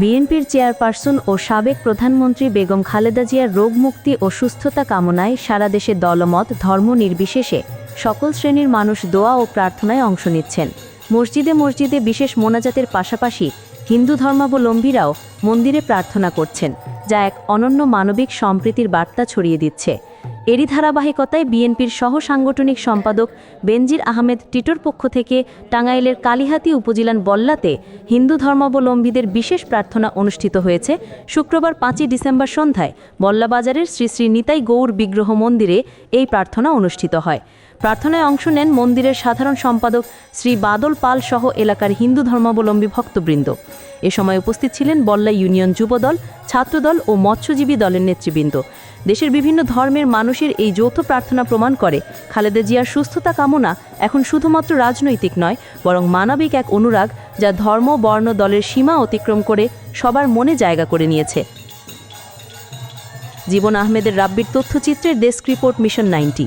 বিএনপির চেয়ারপারসন ও সাবেক প্রধানমন্ত্রী বেগম খালেদা জিয়ার রোগমুক্তি ও সুস্থতা কামনায় সারা দেশে দলমত, ধর্ম নির্বিশেষে সকল শ্রেণির মানুষ দোয়া ও প্রার্থনায় অংশ নিচ্ছেন। মসজিদে মসজিদে বিশেষ মোনাজাতের পাশাপাশি হিন্দু ধর্মাবলম্বীরাও মন্দিরে প্রার্থনা করছেন, যা এক অনন্য মানবিক সম্প্রীতির বার্তা ছড়িয়ে দিচ্ছে। এরই ধারাবাহিকতায় বিএনপির সহ সাংগঠনিক সম্পাদক বেনজির আহমেদ টিটোর পক্ষ থেকে টাঙ্গাইলের কালিহাতি উপজেলার বল্লাতে হিন্দু ধর্মাবলম্বীদের বিশেষ প্রার্থনা অনুষ্ঠিত হয়েছে। শুক্রবার পাঁচই ডিসেম্বর সন্ধ্যায় বল্লাবাজারের শ্রী শ্রী নিতাই গৌর বিগ্রহ মন্দিরে এই প্রার্থনা অনুষ্ঠিত হয়। প্রার্থনায় অংশ নেন মন্দিরের সাধারণ সম্পাদক শ্রী বাদল পাল সহ এলাকার হিন্দু ধর্মাবলম্বী ভক্তবৃন্দ। এ সময় উপস্থিত ছিলেন বল্লা ইউনিয়ন যুবদল, ছাত্রদল ও মৎস্যজীবী দলের নেতৃবৃন্দ। দেশের বিভিন্ন ধর্মের মানুষের এই যৌথ প্রার্থনা প্রমাণ করে খালেদা জিয়ার সুস্থতা কামনা এখন শুধুমাত্র রাজনৈতিক নয়, বরং মানবিক এক অনুরাগ যা ধর্ম, বর্ণ, দলের সীমা অতিক্রম করে সবার মনে জায়গা করে নিয়েছে। জীবন আহমেদের রাব্বির তথ্যচিত্রের desk report mission ninety.